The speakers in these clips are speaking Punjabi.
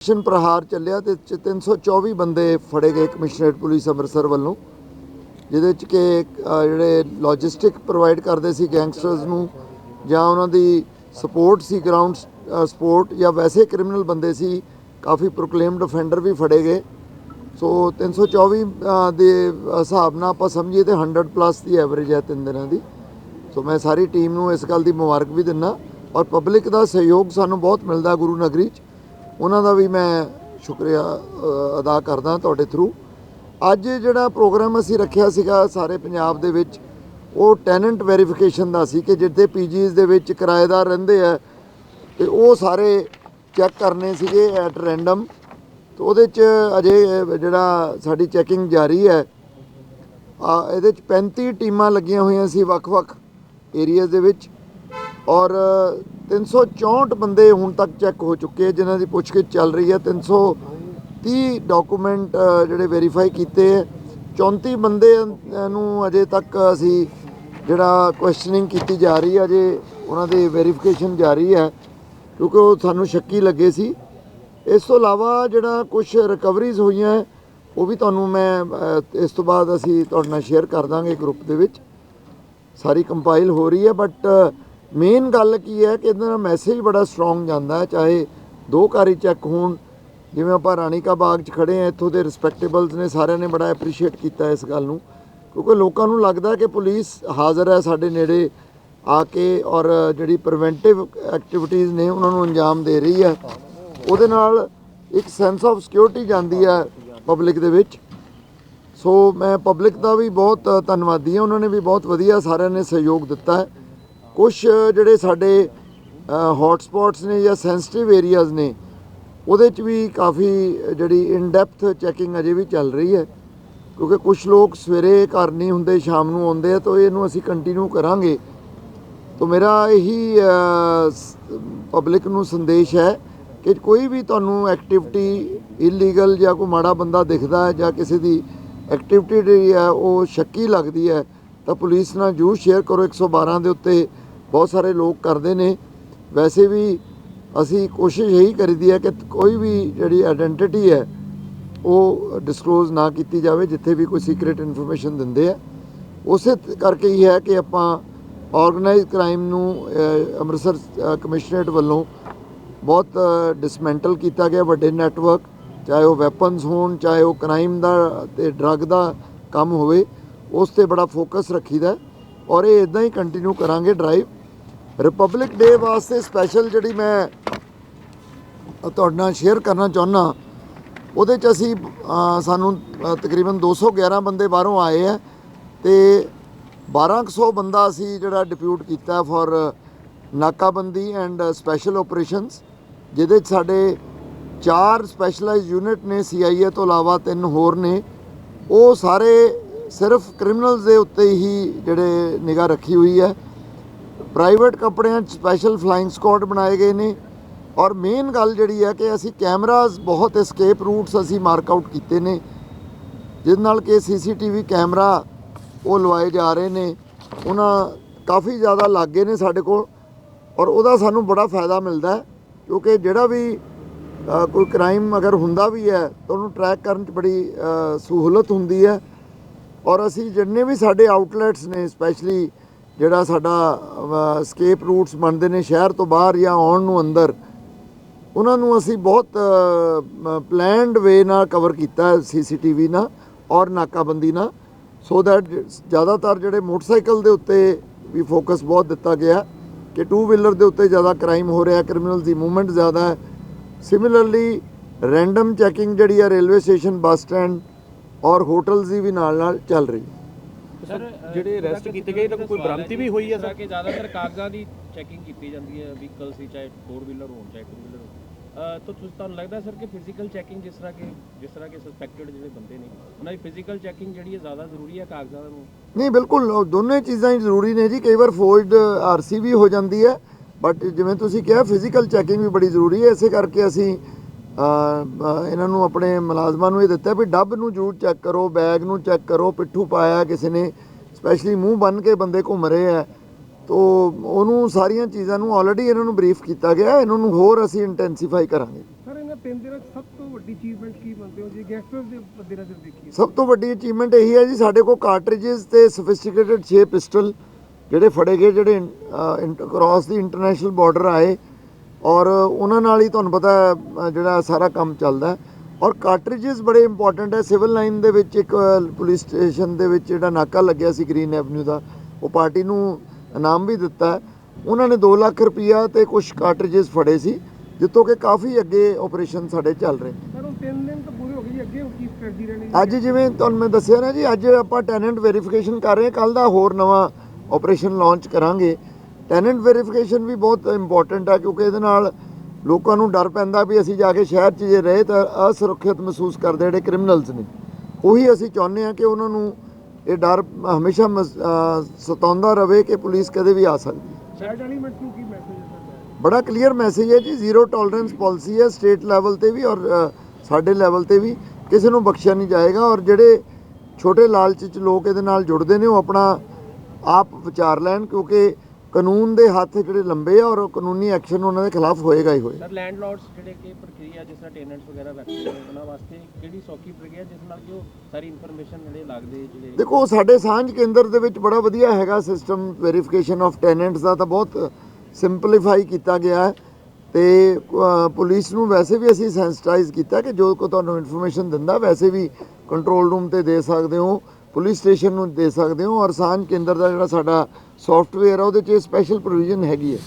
ਆਪਰੇਸ਼ਨ ਪ੍ਰਹਾਰ ਚੱਲਿਆ ਤੇ ਚ 324 ਬੰਦੇ ਫੜੇ ਗਏ ਕਮਿਸ਼ਨਰੇਟ ਪੁਲਿਸ ਅੰਮ੍ਰਿਤਸਰ ਵੱਲੋਂ ਜਿਹਦੇ ਚ ਕਿ ਜਿਹੜੇ ਲੌਜਿਸਟਿਕ ਪ੍ਰੋਵਾਈਡ ਕਰਦੇ ਸੀ ਗੈਂਗਸਟਰਸ ਨੂੰ ਜਾਂ ਉਹਨਾਂ ਦੀ ਸਪੋਰਟ ਸੀ ਗਰਾਊਂਡ ਸਪੋਰਟ ਜਾਂ ਵੈਸੇ ਕ੍ਰਿਮੀਨਲ ਬੰਦੇ ਸੀ ਕਾਫੀ ਪ੍ਰੋਕਲੇਮਡ ਅਫੈਂਡਰ ਵੀ ਫੜੇ ਗਏ। ਸੋ 324 ਅ, ਦੇ ਹਿਸਾਬ ਨਾਲ ਆਪਾਂ ਸਮਝੀਏ ਤੇ 100 ਪਲੱਸ ਦੀ ਐਵਰੇਜ ਹੈ ਤਿੰਨ ਦਿਨਾਂ ਦੀ। ਸੋ ਮੈਂ ਸਾਰੀ ਟੀਮ ਨੂੰ ਇਸ ਗੱਲ ਦੀ ਮੁਬਾਰਕ ਵੀ ਦਿੰਦਾ ਔਰ ਪਬਲਿਕ ਦਾ ਸਹਿਯੋਗ ਸਾਨੂੰ ਬਹੁਤ ਮਿਲਦਾ ਗੁਰੂ ਨਗਰੀ 'ਚ। ਉਹਨਾਂ ਦਾ ਵੀ ਮੈਂ ਸ਼ੁਕਰੀਆ ਅਦਾ ਕਰਦਾ ਤੁਹਾਡੇ ਥਰੂ ਅੱਜ ਜਿਹੜਾ ਪ੍ਰੋਗਰਾਮ ਅਸੀਂ ਰੱਖਿਆ ਸੀਗਾ ਸਾਰੇ ਪੰਜਾਬ ਦੇ ਵਿੱਚ, ਉਹ ਟੈਨੈਂਟ ਵੈਰੀਫਿਕੇਸ਼ਨ ਦਾ ਸੀ ਕਿ ਜਿੱਥੇ ਪੀਜੀਸ ਦੇ ਵਿੱਚ ਕਿਰਾਏਦਾਰ ਰਹਿੰਦੇ ਆ, ਤੇ ਉਹ ਸਾਰੇ ਚੈੱਕ ਕਰਨੇ ਸੀਗੇ ਐਟ ਰੈਂਡਮ ਤੇ ਉਹਦੇ 'ਚ ਅਜੇ ਜਿਹੜਾ ਸਾਡੀ ਚੈਕਿੰਗ ਜਾਰੀ ਹੈ, ਆ, ਇਹਦੇ 'ਚ 35 ਟੀਮਾਂ ਲੱਗੀਆਂ ਹੋਈਆਂ ਸੀ ਵੱਖ-ਵੱਖ ਏਰੀਆਜ਼ ਦੇ ਵਿੱਚ। ਔਰ 364 ਬੰਦੇ ਹੁਣ ਤੱਕ ਚੈੱਕ ਹੋ ਚੁੱਕੇ ਆ, ਜਿਨ੍ਹਾਂ ਦੀ ਪੁੱਛਗਿੱਛ ਚੱਲ ਰਹੀ ਹੈ 330 ਡਾਕੂਮੈਂਟ ਜਿਹੜੇ ਵੈਰੀਫਾਈ ਕੀਤੇ ਹੈ 34 ਬੰਦੇ ਨੂੰ ਅਜੇ ਤੱਕ ਅਸੀਂ ਜਿਹੜਾ ਕੁਐਸਚਨਿੰਗ ਕੀਤੀ ਜਾ ਰਹੀ ਹੈ ਅਜੇ ਉਹਨਾਂ ਦੀ ਵੈਰੀਫਿਕੇਸ਼ਨ ਜਾਰੀ ਹੈ ਕਿਉਂਕਿ ਉਹ ਸਾਨੂੰ ਸ਼ੱਕੀ ਲੱਗੇ ਸੀ। ਇਸ ਤੋਂ ਇਲਾਵਾ ਜਿਹੜਾ ਕੁਝ ਰਿਕਵਰੀਜ਼ ਹੋਈਆਂ ਉਹ ਵੀ ਤੁਹਾਨੂੰ ਮੈਂ ਇਸ ਤੋਂ ਬਾਅਦ ਅਸੀਂ ਤੁਹਾਡੇ ਨਾਲ ਸ਼ੇਅਰ ਕਰ ਦਾਂਗੇ ਗਰੁੱਪ ਦੇ ਵਿੱਚ। ਸਾਰੀ ਕੰਪਾਈਲ ਹੋ ਰਹੀ ਹੈ ਬਟ ਮੇਨ ਗੱਲ ਕੀ ਹੈ ਕਿ ਇਹਦਾ ਦਾ ਮੈਸੇਜ ਬੜਾ ਸਟਰੋਂਗ ਜਾਂਦਾ ਹੈ, ਚਾਹੇ ਦੋ ਕਾਰੀ ਚੈੱਕ ਹੋਣ, ਜਿਵੇਂ ਆਪਾਂ ਰਾਣੀ ਕਾ ਬਾਗ 'ਚ ਖੜੇ ਆ ਇੱਥੋਂ ਦੇ ਰਿਸਪੈਕਟੇਬਲਸ ਨੇ ਸਾਰਿਆਂ ਨੇ ਬੜਾ ਐਪਰੀਸ਼ੀਏਟ ਕੀਤਾ ਇਸ ਗੱਲ ਨੂੰ। ਕਿਉਂਕਿ ਲੋਕਾਂ ਨੂੰ ਲੱਗਦਾ ਕਿ ਪੁਲਿਸ ਹਾਜ਼ਰ ਹੈ ਸਾਡੇ ਨੇੜੇ ਆ ਕੇ ਔਰ ਜਿਹੜੀ ਪ੍ਰੀਵੈਂਟਿਵ ਐਕਟੀਵਿਟੀਜ਼ ਨੇ ਉਹਨਾਂ ਨੂੰ ਅੰਜਾਮ ਦੇ ਰਹੀ ਹੈ। ਉਹਦੇ ਨਾਲ ਇੱਕ ਸੈਂਸ ਆਫ ਸਿਕਿਉਰਿਟੀ ਜਾਂਦੀ ਹੈ ਪਬਲਿਕ ਦੇ ਵਿੱਚ। ਸੋ ਮੈਂ ਪਬਲਿਕ ਦਾ ਵੀ ਬਹੁਤ ਧੰਨਵਾਦੀ ਹਾਂ, ਉਹਨਾਂ ਨੇ ਵੀ ਬਹੁਤ ਵਧੀਆ ਸਾਰਿਆਂ ਨੇ ਸਹਿਯੋਗ ਦਿੱਤਾ ਹੈ। ਕੁਝ ਜਿਹੜੇ ਸਾਡੇ ਹੌਟ ਸਪੌਟਸ ਨੇ ਜਾਂ ਸੈਂਸਿਟਿਵ ਏਰੀਆਜ਼ ਨੇ, ਉਹਦੇ 'ਚ ਵੀ ਕਾਫੀ ਜਿਹੜੀ ਇਨ ਡੈਪਥ ਚੈਕਿੰਗ ਅਜੇ ਵੀ ਚੱਲ ਰਹੀ ਹੈ। ਕਿਉਂਕਿ ਕੁਝ ਲੋਕ ਸਵੇਰੇ ਘਰ ਨਹੀਂ ਹੁੰਦੇ, ਸ਼ਾਮ ਨੂੰ ਆਉਂਦੇ ਆ, ਤਾਂ ਇਹਨੂੰ ਅਸੀਂ ਕੰਟੀਨਿਊ ਕਰਾਂਗੇ। ਤਾਂ ਮੇਰਾ ਇਹੀ ਪਬਲਿਕ ਨੂੰ ਸੰਦੇਸ਼ ਹੈ ਕਿ ਕੋਈ ਵੀ ਤੁਹਾਨੂੰ ਐਕਟੀਵਿਟੀ ਇਲੀਗਲ ਜਾਂ ਕੋਈ ਮਾੜਾ ਬੰਦਾ ਦਿਖਦਾ ਹੈ ਜਾਂ ਕਿਸੇ ਦੀ ਐਕਟੀਵਿਟੀ ਜਿਹੜੀ ਹੈ ਉਹ ਸ਼ੱਕੀ ਲੱਗਦੀ ਹੈ, ਤਾਂ ਪੁਲਿਸ ਨਾਲ ਜਰੂਰ ਸ਼ੇਅਰ ਕਰੋ। 112 ਦੇ ਉੱਤੇ ਬਹੁਤ ਸਾਰੇ ਲੋਕ ਕਰਦੇ ਨੇ। ਵੈਸੇ ਵੀ ਅਸੀਂ ਕੋਸ਼ਿਸ਼ ਇਹੀ ਕਰੀਦੀ ਹੈ ਕਿ ਕੋਈ ਵੀ ਜਿਹੜੀ ਆਇਡੈਂਟੀਟੀ ਹੈ, ਉਹ ਡਿਸਕਲੋਜ਼ ਨਾ ਕੀਤੀ ਜਾਵੇ, ਜਿੱਥੇ ਵੀ ਕੋਈ ਸੀਕ੍ਰੀਟ ਇਨਫੋਰਮੇਸ਼ਨ ਦਿੰਦੇ ਆ। ਉਸੇ ਕਰਕੇ ਹੀ ਹੈ ਕਿ ਆਪਾਂ ਆਰਗੇਨਾਈਜ਼ ਕ੍ਰਾਈਮ ਨੂੰ ਅੰਮ੍ਰਿਤਸਰ ਕਮਿਸ਼ਨਰੇਟ ਵੱਲੋਂ ਬਹੁਤ ਡਿਸਮੈਂਟਲ ਕੀਤਾ ਗਿਆ। ਵੱਡੇ ਨੈਟਵਰਕ ਚਾਹੇ ਉਹ ਵੈਪਨਸ ਹੋਣ, ਚਾਹੇ ਉਹ ਕ੍ਰਾਈਮ ਦਾ ਤੇ ਡਰੱਗ ਦਾ ਕੰਮ ਹੋਵੇ, ਉਸ ਤੇ ਬੜਾ ਫੋਕਸ ਰੱਖੀਦਾ ਹੈ। ਔਰ ਇਹ ਇਦਾਂ ਹੀ ਕੰਟੀਨਿਊ ਕਰਾਂਗੇ ਡਰਾਈਵ ਰਿਪਬਲਿਕ ਡੇ ਵਾਸਤੇ ਸਪੈਸ਼ਲ ਜਿਹੜੀ ਮੈਂ ਤੁਹਾਡੇ ਨਾਲ ਸ਼ੇਅਰ ਕਰਨਾ ਚਾਹੁੰਦਾ ਉਹਦੇ ਚ ਅਸੀਂ ਅ, ਸਾਨੂੰ ਅ, ਤਕਰੀਬਨ 211 ਬੰਦੇ ਬਾਹਰੋਂ ਆਏ ਆ ਤੇ 1200 ਬੰਦਾ ਅਸੀਂ ਜਿਹੜਾ ਡਿਪਿਊਟ ਕੀਤਾ ਫॉर ਨਾਕਾਬੰਦੀ ਐਂਡ ਸਪੈਸ਼ਲ ਆਪਰੇਸ਼ਨਸ ਜਿਹਦੇ ਚ ਸਾਡੇ ਚਾਰ ਸਪੈਸ਼ਲਾਈਜ਼ ਯੂਨਿਟ ਨੇ ਸੀਆਈਏ ਤੋਂ ਇਲਾਵਾ ਤਿੰਨ ਹੋਰ ਨੇ। ਉਹ ਸਾਰੇ ਸਿਰਫ ਕ੍ਰਿਮੀਨਲਸ ਦੇ ਉੱਤੇ ਹੀ ਜਿਹੜੇ ਨਿਗਾਹ ਰੱਖੀ ਹੋਈ ਹੈ। ਪ੍ਰਾਈਵੇਟ ਕੱਪੜਿਆਂ 'ਚ ਸਪੈਸ਼ਲ ਫਲਾਈਂਗ ਸਕੁਆਡ ਬਣਾਏ ਗਏ ਨੇ ਔਰ ਮੇਨ ਗੱਲ ਜਿਹੜੀ ਹੈ ਕਿ ਅਸੀਂ ਕੈਮਰਾਜ਼ ਬਹੁਤ ਐਸਕੇਪ ਰੂਟਸ ਅਸੀਂ ਮਾਰਕ ਆਊਟ ਕੀਤੇ ਨੇ, ਜਿਹਦੇ ਨਾਲ ਕਿ ਸੀਸੀਟੀਵੀ ਕੈਮਰਾ ਉਹ ਲਵਾਏ ਜਾ ਰਹੇ ਨੇ, ਉਹਨਾਂ ਕਾਫੀ ਜ਼ਿਆਦਾ ਲਾਗੇ ਨੇ ਸਾਡੇ ਕੋਲ ਔਰ ਉਹਦਾ ਸਾਨੂੰ ਬੜਾ ਫਾਇਦਾ ਮਿਲਦਾ ਹੈ, ਕਿਉਂਕਿ ਜਿਹੜਾ ਵੀ ਕੋਈ ਕ੍ਰਾਈਮ ਅਗਰ ਹੁੰਦਾ ਵੀ ਹੈ ਤਾਂ ਉਹਨੂੰ ਟਰੈਕ ਕਰਨ 'ਚ ਬੜੀ ਸਹੂਲਤ ਹੁੰਦੀ ਹੈ ਔਰ ਅਸੀਂ ਜਿੰਨੇ ਵੀ ਸਾਡੇ ਆਊਟਲੈਟਸ ਨੇ ਸਪੈਸ਼ਲੀ ਜਿਹੜਾ ਸਾਡਾ ਸਕੇਪ ਰੂਟਸ ਬਣਦੇ ਨੇ ਸ਼ਹਿਰ ਤੋਂ ਬਾਹਰ ਜਾਂ ਆਉਣ ਨੂੰ ਅੰਦਰ, ਉਹਨਾਂ ਨੂੰ ਅਸੀਂ ਬਹੁਤ ਪਲੈਨਡ ਵੇ ਨਾਲ ਕਵਰ ਕੀਤਾ ਹੈ ਸੀਸੀਟੀਵੀ ਨਾਲ ਔਰ ਨਾਕਾਬੰਦੀ ਨਾਲ ਸੋ ਦੈਟ ਜ਼ਿਆਦਾਤਰ ਜਿਹੜੇ ਮੋਟਰਸਾਈਕਲ ਦੇ ਉੱਤੇ ਵੀ ਫੋਕਸ ਬਹੁਤ ਦਿੱਤਾ ਗਿਆ ਕਿ ਟੂ ਵੀਲਰ ਦੇ ਉੱਤੇ ਜ਼ਿਆਦਾ ਕ੍ਰਾਈਮ ਹੋ ਰਿਹਾ ਕ੍ਰਿਮੀਨਲ ਦੀ ਮੂਵਮੈਂਟ ਜ਼ਿਆਦਾ ਹੈ। ਸਿਮਿਲਰਲੀ ਰੈਂਡਮ ਚੈਕਿੰਗ ਜਿਹੜੀ ਆ ਰੇਲਵੇ ਸਟੇਸ਼ਨ ਬੱਸ ਸਟੈਂਡ ਔਰ ਹੋਟਲਸ ਦੀ ਵੀ ਨਾਲ ਨਾਲ ਚੱਲ ਰਹੀ ਹੈ। ਸਰ ਜਿਹੜੇ ਅਰੈਸਟ ਕੀਤੇ ਗਏ ਤਾਂ ਕੋਈ ਬਰਾਮਦੀ ਵੀ ਹੋਈ ਹੈ ਸਰ? ਕਿ ਜ਼ਿਆਦਾਤਰ ਕਾਗਜ਼ਾਂ ਦੀ ਚੈਕਿੰਗ ਕੀਤੀ ਜਾਂਦੀ ਹੈ ਵਹੀਕਲ ਸੀ ਚਾਹੇ 4 ਵੀਲਰ ਹੋਣ ਚਾਹੇ 2 ਵੀਲਰ ਹੋਣ। ਤਾਂ ਤੁਸੀਂ ਤੁਹਾਨੂੰ ਲੱਗਦਾ ਸਰ ਕਿ ਫਿਜ਼ੀਕਲ ਚੈਕਿੰਗ ਜਿਸ ਤਰ੍ਹਾਂ ਕਿ ਜਿਸ ਤਰ੍ਹਾਂ ਕਿ ਸਸਪੈਕਟਡ ਜਿਹੜੇ ਬੰਦੇ ਨੇ ਉਹਨਾਂ ਦੀ ਫਿਜ਼ੀਕਲ ਚੈਕਿੰਗ ਜਿਹੜੀ ਹੈ ਜ਼ਿਆਦਾ ਜ਼ਰੂਰੀ ਹੈ ਕਾਗਜ਼ਾਂ ਨੂੰ? ਨਹੀਂ ਬਿਲਕੁਲ ਉਹ ਦੋਨੇ ਚੀਜ਼ਾਂ ਹੀ ਜ਼ਰੂਰੀ ਨੇ ਜੀ। ਕਈ ਵਾਰ ਫੋਰਜਡ ਆਰਸੀ ਵੀ ਹੋ ਜਾਂਦੀ ਹੈ ਬਟ ਜਿਵੇਂ ਤੁਸੀਂ ਕਿਹਾ ਫਿਜ਼ੀਕਲ ਚੈਕਿੰਗ ਵੀ ਬੜੀ ਜ਼ਰੂਰੀ ਹੈ। ਇਸੇ ਕਰਕੇ ਅਸੀਂ ਇਹਨਾਂ ਨੂੰ ਆਪਣੇ ਮੁਲਾਜ਼ਮਾਂ ਨੂੰ ਇਹ ਦਿੱਤਾ ਵੀ ਡੱਬ ਨੂੰ ਜ਼ਰੂਰ ਚੈੱਕ ਕਰੋ ਬੈਗ ਨੂੰ ਚੈੱਕ ਕਰੋ ਪਿੱਠੂ ਪਾਇਆ ਕਿਸੇ ਨੇ ਸਪੈਸ਼ਲੀ ਮੂੰਹ ਬੰਨ ਕੇ ਬੰਦੇ ਘੁੰਮ ਰਹੇ ਆ। ਤੋ ਉਹਨੂੰ ਸਾਰੀਆਂ ਚੀਜ਼ਾਂ ਨੂੰ ਆਲਰੇਡੀ ਇਹਨਾਂ ਨੂੰ ਬਰੀਫ ਕੀਤਾ ਗਿਆ ਇਹਨਾਂ ਨੂੰ ਹੋਰ ਅਸੀਂ ਇੰਟੈਂਸੀਫਾਈ ਕਰਾਂਗੇ। ਸਰ ਇਹਨਾਂ ਤਿੰਨ ਦਿਨਾਂ 'ਚ ਸਭ ਤੋਂ ਵੱਡੀ ਅਚੀਵਮੈਂਟ ਕੀ ਮੰਨਦੇ ਹੋ? ਜੀ ਗੈਂਗਸਟਰਸ ਦੇ ਬੰਦੇ ਨਜ਼ਰ ਦੇਖੀਏ। ਸਭ ਤੋਂ ਵੱਡੀ ਅਚੀਵਮੈਂਟ ਇਹੀ ਹੈ ਜੀ ਸਾਡੇ ਕੋਲ ਕਾਰਟ੍ਰਿਜਸ ਤੇ ਸੋਫਿਸਟੀਕੇਟਡ 6 ਪਿਸਟਲ ਜਿਹੜੇ ਫੜੇ ਗਏ ਜਿਹੜੇ ਕ੍ਰਾਸ ਦੀ ਇੰਟਰਨੈਸ਼ਨਲ ਬਾਰਡਰ ਆਏ। ਔਰ ਉਹਨਾਂ ਨਾਲ ਹੀ ਤੁਹਾਨੂੰ ਪਤਾ ਜਿਹੜਾ ਸਾਰਾ ਕੰਮ ਚੱਲਦਾ। ਔਰ ਕਾਰਟ੍ਰਿਜਸ ਬੜੇ ਇੰਪੋਰਟੈਂਟ ਹੈ ਸਿਵਲ ਲਾਈਨ ਦੇ ਵਿੱਚ ਇੱਕ ਪੁਲਿਸ ਸਟੇਸ਼ਨ ਦੇ ਵਿੱਚ ਜਿਹੜਾ ਨਾਕਾ ਲੱਗਿਆ ਸੀ ਗ੍ਰੀਨ ਐਵਨਿਊ ਦਾ ਉਹ ਪਾਰਟੀ ਨੂੰ ਇਨਾਮ ਵੀ ਦਿੱਤਾ। ਉਹਨਾਂ ਨੇ 2 ਲੱਖ ਰੁਪਈਆ ਤੇ ਕੁਝ ਕਾਰਟ੍ਰਿਜਸ ਫੜੇ ਸੀ ਜਿੱਤੋਂ ਕਿ ਕਾਫੀ ਅੱਗੇ ਆਪਰੇਸ਼ਨ ਸਾਡੇ ਚੱਲ ਰਹੇ ਸਰ ਹੁਣ ਤਿੰਨ ਦਿਨ ਤਾਂ ਪੂਰੇ ਹੋ ਗਏ ਅੱਗੇ ਕੀ ਸਟ੍ਰੈਟਜੀ ਰਹਿਣੀ? ਅੱਜ ਜਿਵੇਂ ਤੁਹਾਨੂੰ ਮੈਂ ਦੱਸਿਆ ਨਾ ਜੀ ਅੱਜ ਆਪਾਂ ਟੈਨੈਂਟ ਵੈਰੀਫਿਕੇਸ਼ਨ ਕਰ ਰਹੇ ਹਾਂ ਕੱਲ ਦਾ ਹੋਰ ਨਵਾਂ ਆਪਰੇਸ਼ਨ ਲਾਂਚ ਕਰਾਂਗੇ ਟੈਨੈਂਟ ਵੈਰੀਫਿਕੇਸ਼ਨ ਵੀ ਬਹੁਤ ਇੰਪੋਰਟੈਂਟ ਹੈ ਕਿਉਂਕਿ ਇਹਦੇ ਨਾਲ ਲੋਕਾਂ ਨੂੰ ਡਰ ਪੈਂਦਾ ਵੀ ਅਸੀਂ ਜਾ ਕੇ ਸ਼ਹਿਰ 'ਚ ਜੇ ਰਹੇ ਤਾਂ ਅਸੁਰੱਖਿਅਤ ਮਹਿਸੂਸ ਕਰਦੇ ਜਿਹੜੇ ਕ੍ਰਿਮੀਨਲਸ ਨੇ। ਉਹੀ ਅਸੀਂ ਚਾਹੁੰਦੇ ਹਾਂ ਕਿ ਉਹਨਾਂ ਨੂੰ ਇਹ ਡਰ ਹਮੇਸ਼ਾ ਸਤਾਉਂਦਾ ਰਵੇ ਕਿ ਪੁਲਿਸ ਕਦੇ ਵੀ ਆ ਸਕਦੀ ਹੈ। ਚਾਈਲਡ ਐਲੀਮੈਂਟਸ ਨੂੰ ਕੀ ਮੈਸੇਜ ਹੈ ਸਰ ਬੜਾ ਕਲੀਅਰ ਮੈਸੇਜ ਹੈ ਜੀ ਜ਼ੀਰੋ ਟੋਲਰੈਂਸ ਪਾਲਿਸੀ ਹੈ ਸਟੇਟ ਲੈਵਲ ਤੇ ਵੀ ਔਰ ਸਾਡੇ ਲੈਵਲ ਤੇ ਵੀ। ਕਿਸੇ ਨੂੰ ਬਖਸ਼ਿਆ ਨਹੀਂ ਜਾਏਗਾ ਔਰ ਜਿਹੜੇ ਛੋਟੇ ਲਾਲਚ ਚ ਲੋਕ ਇਹਦੇ ਨਾਲ ਜੁੜਦੇ ਨੇ ਉਹ ਆਪਣਾ ਆਪ ਵਿਚਾਰ ਲੈਣ ਕਿਉਂਕਿ ਕਾਨੂੰਨ ਦੇ ਹੱਥ ਜਿਹੜੇ ਲੰਬੇ ਆ ਔਰ ਕਾਨੂੰਨੀ ਐਕਸ਼ਨ ਉਹਨਾਂ ਦੇ ਖਿਲਾਫ ਹੋਏਗਾ ਹੀ ਹੋਏਗਾ ਸਰ ਲੈਂਡਲੋਰਡਸ ਜਿਹੜੇ ਕਿ ਪ੍ਰਕਿਰਿਆ ਜਿਸ ਤਰ੍ਹਾਂ ਟੈਨੈਂਟਸ ਵਗੈਰਾ ਰੱਖਦੇ ਨੇ ਉਹਨਾਂ ਵਾਸਤੇ ਕਿਹੜੀ ਸੌਖੀ ਪ੍ਰਕਿਰਿਆ ਜਿਸ ਨਾਲ ਕਿ ਉਹ ਸਾਰੀ ਇਨਫੋਰਮੇਸ਼ਨ ਜਿਹੜੇ ਲੱਗਦੇ ਜਿਹੜੇ ਦੇਖੋ ਸਾਡੇ ਸਾਂਝ ਕੇਂਦਰ ਦੇ ਵਿੱਚ ਬੜਾ ਵਧੀਆ ਹੈਗਾ ਸਿਸਟਮ ਵੈਰੀਫਿਕੇਸ਼ਨ ਆਫ ਟੈਨੈਂਟਸ ਦਾ ਤਾਂ ਬਹੁਤ ਸਿੰਪਲੀਫਾਈ ਕੀਤਾ ਗਿਆ ਹੈ। ਤੇ ਪੁਲਿਸ ਨੂੰ ਵੈਸੇ ਵੀ ਅਸੀਂ ਸੈਂਸਿਟਾਈਜ਼ ਕੀਤਾ ਕਿ ਜੋ ਕੋ ਤੁਹਾਨੂੰ ਇਨਫੋਰਮੇਸ਼ਨ ਦਿੰਦਾ ਵੈਸੇ ਵੀ ਕੰਟਰੋਲ ਰੂਮ ਤੇ ਦੇ ਸਕਦੇ ਹੋ। ਪੁਲਿਸ ਸਟੇਸ਼ਨ ਨੂੰ ਦੇ ਸਕਦੇ ਹੋ ਔਰ ਸਾਂਝ ਕੇਂਦਰ ਦਾ ਜਿਹੜਾ ਸਾਡਾ ਸੌਫਟਵੇਅਰ ਆ ਉਹਦੇ 'ਚ ਸਪੈਸ਼ਲ ਪ੍ਰੋਵੀਜ਼ਨ ਹੈਗੀ ਹੈ।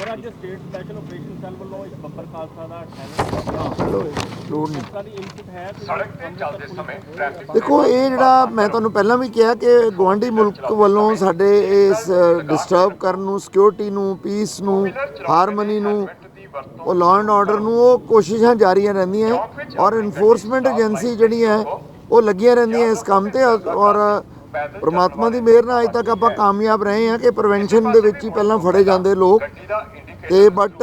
ਸਰ ਅੱਜ ਸਟੇਟ ਸਪੈਸ਼ਲ ਆਪਰੇਸ਼ਨ ਸੈੱਲ ਵੱਲੋਂ ਇੱਕ ਬੱਬਰ ਖਾਲਸਾ ਦਾ ਟੈਨੈਂਟ ਚਲੋ ਲੋੜ ਨਹੀਂ। ਸਾਡੀ ਇਨਪੁਟ ਹੈ ਸੜਕ ਤੇ ਚੱਲਦੇ ਸਮੇਂ ਟ੍ਰੈਫਿਕ ਦੇਖੋ ਇਹ ਜਿਹੜਾ ਮੈਂ ਤੁਹਾਨੂੰ ਪਹਿਲਾਂ ਵੀ ਕਿਹਾ ਕਿ ਗਵਾਂਢੀ ਮੁਲਕ ਵੱਲੋਂ ਸਾਡੇ ਇਸ ਡਿਸਟਰਬ ਕਰਨ ਨੂੰ ਸਿਕਿਉਰਿਟੀ ਨੂੰ ਪੀਸ ਨੂੰ ਹਾਰਮਨੀ ਨੂੰ ਉਹ ਲਾਅ ਐਂਡ ਆਰਡਰ ਨੂੰ ਉਹ ਕੋਸ਼ਿਸ਼ਾਂ ਜਾਰੀਆਂ ਰਹਿੰਦੀਆਂ ਔਰ ਇਨਫੋਰਸਮੈਂਟ ਏਜੰਸੀ ਜਿਹੜੀਆਂ ਹੈ ਉਹ ਲੱਗੀਆਂ ਰਹਿੰਦੀਆਂ ਇਸ ਕੰਮ ਤੇ ਔਰ ਪਰਮਾਤਮਾ ਦੀ ਮਿਹਰ ਨਾਲ ਅਜੇ ਤੱਕ ਆਪਾਂ ਕਾਮਯਾਬ ਰਹੇ ਹਾਂ ਕਿ ਪ੍ਰੀਵੈਂਸ਼ਨ ਦੇ ਵਿੱਚ ਹੀ ਪਹਿਲਾਂ ਫੜੇ ਜਾਂਦੇ ਲੋਕ ਤੇ ਬਟ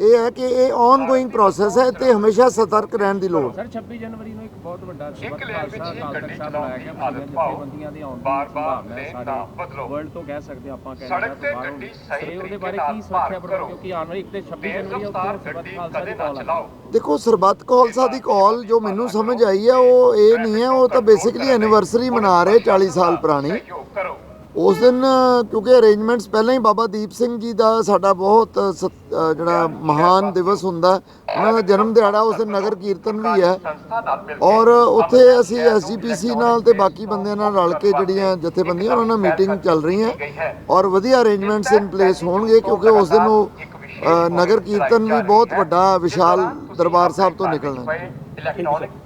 ਇਹ ਹੈ ਕਿ ਇਹ ਆਨਗੋਇੰਗ ਪ੍ਰੋਸੈਸ ਹੈ ਤੇ ਹਮੇਸ਼ਾ ਸਤਰਕ ਰਹਿਣ ਦੀ ਲੋੜ। ਸਰ 26 ਜਨਵਰੀ ਨੂੰ ਇੱਕ ਬਹੁਤ ਵੱਡਾ ਸਬਕ ਖਾਲਸਾ ਅਕਾਲ ਤਖਤ ਸਾਹਿਬ ਬਣਾਇਆ ਗਿਆ ਬੜੀਆਂ ਜਥੇਬੰਦੀਆਂ ਦੇ ਆਉਣ ਦੀ ਸੰਭਾਵਨਾ ਹੈ ਸਾਰੇ ਵਰਲਡ ਤੋਂ ਕਹਿ ਸਕਦੇ ਹਾਂ ਆਪਾਂ ਤੋਂ ਬਾਹਰੋਂ ਵੀ। ਤੇ ਉਹਦੇ ਬਾਰੇ ਕੀ ਸੁਰੱਖਿਆ ਪ੍ਰਬੰਧ ਕਿਉਂਕਿ ਆਉਣ ਵਾਲੀ ਇੱਕ ਤੇ 26 ਜਨਵਰੀ ਉੱਤੇ ਸਬਕ ਖਾਲਸਾ ਦੀ ਕਾਲ ਹੈ ਦੇਖੋ ਸਰਬੱਤ ਕੌਲਸਾ ਦੀ ਕਾਲ ਜੋ ਮੈਨੂੰ ਸਮਝ ਆਈ ਹੈ ਉਹ ਇਹ ਨਹੀਂ ਹੈ ਉਹ ਤਾਂ ਬੇਸਿਕਲੀ ਐਨੀਵਰਸਰੀ ਮਨਾ ਰਹੇ 40 ਸਾਲ ਪੁਰਾਣੀ। ਉਸ ਦਿਨ, ਕਿਉਂਕਿ ਅਰੇਂਜਮੈਂਟਸ ਪਹਿਲਾਂ ਹੀ ਬਾਬਾ ਦੀਪ ਸਿੰਘ ਜੀ ਦਾ ਸਾਡਾ ਬਹੁਤ ਸਤ- ਜਿਹੜਾ ਮਹਾਨ ਦਿਵਸ ਹੁੰਦਾ ਉਹਨਾਂ ਦਾ ਜਨਮ ਦਿਹਾੜਾ ਉਸ ਦਿਨ ਨਗਰ ਕੀਰਤਨ ਵੀ ਹੈ। ਔਰ ਉੱਥੇ ਅਸੀਂ ਐਸਜੀਪੀਸੀ ਨਾਲ ਤੇ ਬਾਕੀ ਬੰਦਿਆਂ ਨਾਲ ਰਲ ਕੇ ਜਿਹੜੀਆਂ ਜਥੇਬੰਦੀਆਂ, ਉਹਨਾਂ ਨਾਲ ਮੀਟਿੰਗ ਚੱਲ ਰਹੀ ਹੈ। ਔਰ ਵਧੀਆ ਅਰੇਂਜਮੈਂਟਸ ਇਨ ਪਲੇਸ ਹੋਣਗੇ, ਕਿਉਂਕਿ ਉਸ ਦਿਨ ਉਹ ਨਗਰ ਕੀਰਤਨ ਵੀ ਬਹੁਤ ਵੱਡਾ ਵਿਸ਼ਾਲ ਦਰਬਾਰ ਸਾਹਿਬ ਤੋਂ ਨਿਕਲਣਾ ਹੈ।